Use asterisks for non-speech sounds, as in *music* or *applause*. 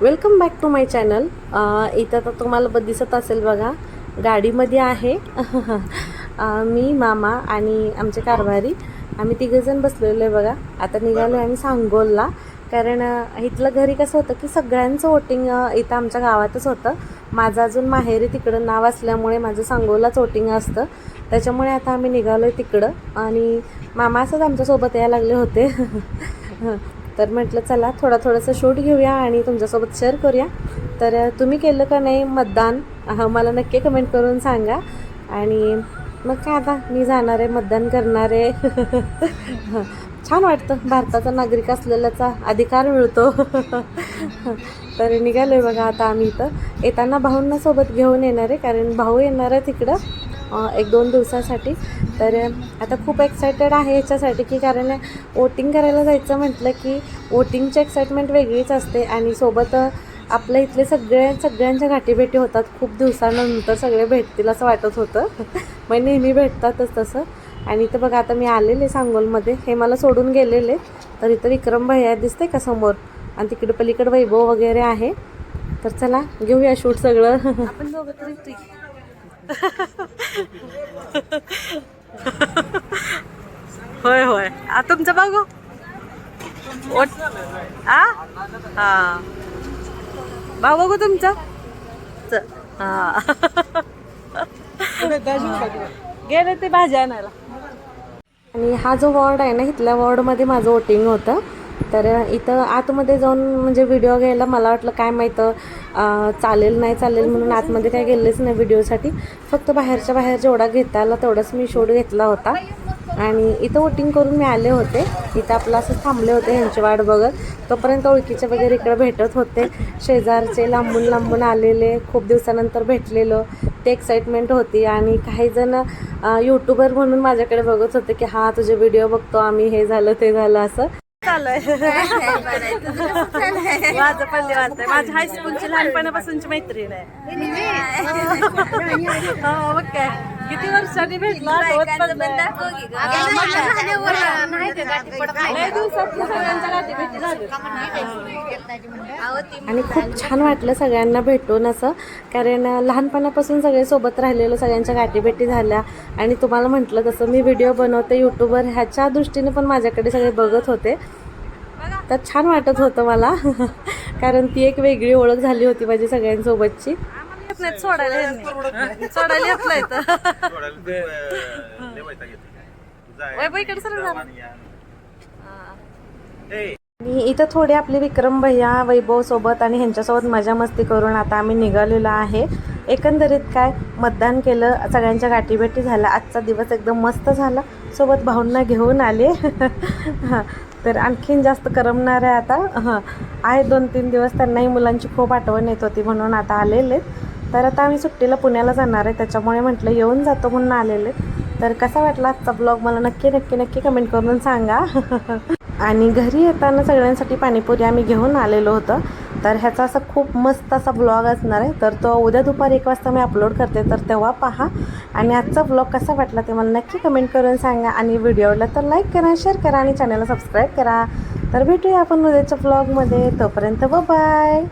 Welcome back to my channel इथं तर तुम्हाला ब दिसत असेल बघा गाडीमध्ये आहे. मी मामा आणि आमचे कारभारी. आम्ही तिघंजण बसलेलो आहे बघा. आता निघालो आहे आम्ही सांगोलला. कारण इथलं घरी कसं होतं की सगळ्यांचं वोटिंग इथं आमच्या गावातच होतं. माझं अजून माहेरी तिकडं नाव असल्यामुळे माझं सांगोलाच वोटिंग असतं. त्याच्यामुळे आता आम्ही निघालो आहे तिकडं. आणि मामा असंच आमच्यासोबत यायला लागले होते. *laughs* तर म्हटलं चला थोडा थोडंसं शूट घेऊया आणि तुमच्यासोबत शेअर करूया. तर तुम्ही केलं का नाही मतदान? हा, मला नक्की कमेंट करून सांगा. आणि मग काय आता? मी जाणार आहे मतदान करणार आहे. *laughs* छान वाटतं. भारताचा नागरिक असलेल्याचा अधिकार मिळतो. *laughs* तर निघालो आहे बघा आता आम्ही इथं. येताना भाऊंना सोबत घेऊन येणार आहे कारण भाऊ येणार आहे तिकडं. एक दोन दिवसासाठी. तर आता खूप एक्सायटेड आहे याच्यासाठी की कारण वोटिंग करायला जायचं म्हटलं की वोटिंगची एक्साइटमेंट वेगळीच असते आणि सोबत आपल्या इथले सगळ्या सगळ्यांच्या गाठीभेटी होतात. खूप दिवसानंतर सगळे भेटतील असं वाटत होतं. मग नेहमी भेटतातच तसं. आणि इथं बघा आता मी आलेले सांगोलमध्ये. हे मला सोडून गेलेले. तर इथं विक्रम भैया दिसते का समोर? आणि तिकडे पलीकडे वैभव वगैरे आहे. तर चला घेऊया शूट सगळं. आपण दोघं तरी *laughs* होय होय. आ तुमचं बघू. ओट आ? हा. भाऊ बघू तुमचं. च- *laughs* गेले ते भाज्या आणायला. आणि हा जो वॉर्ड आहे ना इथल्या वॉर्डमध्ये माझं वोटिंग होतं. तर इथं आतमध्ये जाऊन म्हणजे व्हिडिओ घ्यायला मला वाटलं काय माहीत चालेल नाही चालेल म्हणून आतमध्ये काय गेलेच नाही व्हिडिओसाठी फक्त बाहेरच्या बाहेर जेवढा घेता आला तेवढाच मी शूट घेतला होता. आणि इथं वोटिंग करून मी आले होते. इथं आपलं असं थांबले होते ह्यांची वाट बघत. तोपर्यंत ओळखीचे वगैरे इकडे भेटत होते. शेजारचे लांबून लांबून आलेले खूप दिवसानंतर भेटलेलो. ते एक्साइटमेंट होती. आणि काही जण यूट्यूबर म्हणून माझ्याकडे बघत होते की हा तुझे व्हिडिओ बघतो आम्ही हे झालं ते झालं असं. चालू आहे माझं पण निवांत आहे. माझ्या हायस्कूलची लहानपणापासूनची मैत्रीण आहे. हो, मग काय किती वर्षांनी भेटला? आठवत पण नाही. लय दिवसातनं सगळ्यांच्या गाठीभेटी झाल्या. आणि खूप छान वाटलं सगळ्यांना भेटून असं. कारण लहानपणापासून सगळे सोबत राहिलेलं सगळ्यांच्या गाठीभेटी झाल्या. आणि तुम्हाला म्हटलं तसं मी व्हिडिओ बनवते यूट्यूबवर ह्याच्या दृष्टीने पण माझ्याकडे सगळे बघत होते. तर छान वाटत होतं मला. *laughs* कारण ती एक वेगळी ओळख झाली होती माझी सगळ्यांसोबतची. सोडायला ह्यांनी. सोडायला येत नाही. तर. इकडे. आणि इथं थोडे आपले विक्रम भैया वैभव सोबत आणि ह्यांच्यासोबत मजा मस्ती करून आता आम्ही निघालेलो आहे. एकंदरीत काय मतदान केलं सगळ्यांच्या गाठीभेटी झाल्या आजचा दिवस एकदम मस्त झाला. सोबत भाऊंना घेऊन आले. हां. तर आणखीन जास्त करमणार आहे आता हां. आहे दोन तीन दिवस त्यांनाही मुलांची खूप आठवण येत होती म्हणून आता आलेले तर आता आम्ही सुट्टीला पुण्याला जाणार आहे त्याच्यामुळे म्हटलं येऊन जातो म्हणून आलेले. तर कसा वाटला आजचा ब्लॉग मला नक्की नक्की नक्की कमेंट करून सांगा. *laughs* आणि घरी येताना सगळ्यांसाठी पाणीपुरी आम्ही घेऊन आलेलो होतं. तर ह्याचा असा खूप मस्त असा ब्लॉग असणार आहे. तर तो उद्या दुपारी एक वाजता मी अपलोड करते. तर तेव्हा पहा. आणि आजचा ब्लॉग कसा वाटला ते मला नक्की कमेंट करून सांगा. आणि व्हिडिओ आवडला तर लाईक करा शेअर करा आणि चॅनलला सबस्क्राईब करा. तर भेटूया आपण उद्याच्या ब्लॉगमध्ये तोपर्यंत बाय